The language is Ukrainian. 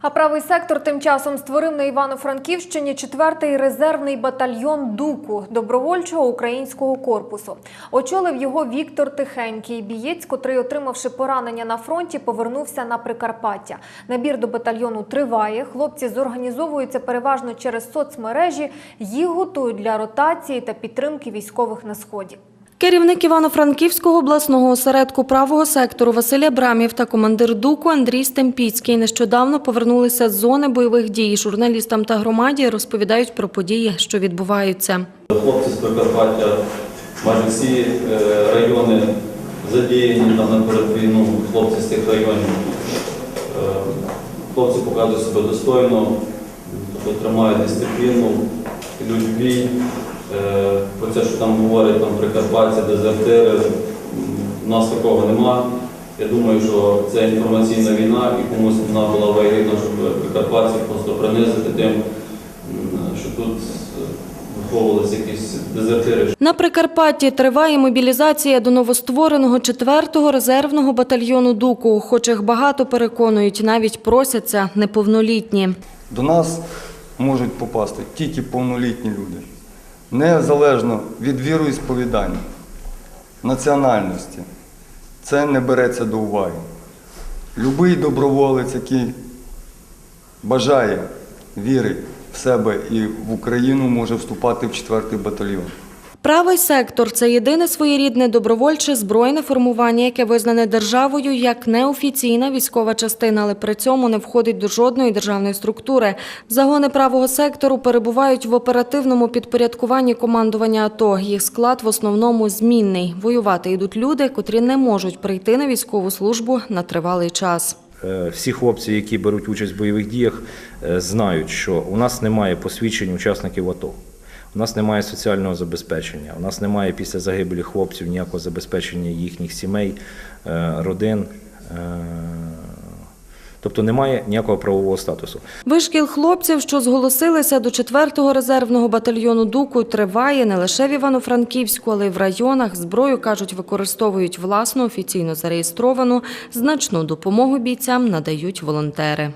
А правий сектор тим часом створив на Івано-Франківщині четвертий резервний батальйон ДУКу добровольчого українського корпусу. Очолив його Віктор Тихенький, бієць, котрий, отримавши поранення на фронті, повернувся на Прикарпаття. Набір до батальйону триває. Хлопці зорганізовуються переважно через соцмережі. Їх готують для ротації та підтримки військових на сході. Керівник Івано-Франківського обласного осередку правого сектору Василь Абрамів та командир ДУКу Андрій Стемпіцький нещодавно повернулися з зони бойових дій. Журналістам та громаді розповідають про події, що відбуваються. Хлопці з Прикарпаття, майже всі е, райони задіяні там на передвійну, хлопці з тих районів. Е, Хлопці показують себе достойно, тобто тримають дисципліну, бій. Е, Про те, що там говорять там прикарпатці, дезертири, м, у нас такого нема. Я думаю, що це інформаційна війна і комусь вона була вигідна, щоб прикарпатців просто принизити тим, що тут е, виховувалися якісь дезертири, На Прикарпатті триває мобілізація до новоствореного 4-го резервного батальйону ДУКу. Охочих багато переконують, навіть просяться неповнолітні. До нас можуть попасти тільки повнолітні люди, незалежно від віру і сповідання, національності. Це не береться до уваги. Любий доброволець, який бажає, віри в себе і в Україну, може вступати в 4-й батальйон. Правий сектор це єдине своєрідне добровольче збройне формування, яке визнане державою як неофіційна військова частина, але при цьому не входить до жодної державної структури. Загони правого сектору перебувають в оперативному підпорядкуванні командування АТО. Їх склад в основному змінний. Воювати йдуть люди, котрі не можуть прийти на військову службу на тривалий час. Е, Всі хлопці, які беруть участь в бойових діях, е, знають, що у нас немає посвідчень учасників АТО. У нас немає соціального забезпечення, у нас немає після загибелі хлопців ніякого забезпечення їхніх сімей, е, родин. е, Тобто немає ніякого правового статусу. Вишкіл хлопців, що зголосилися до 4-го резервного батальйону ДУКу, триває не лише в Івано-Франківську, але й в районах. Зброю, кажуть, використовують власну, офіційно зареєстровану. Значну допомогу бійцям надають волонтери.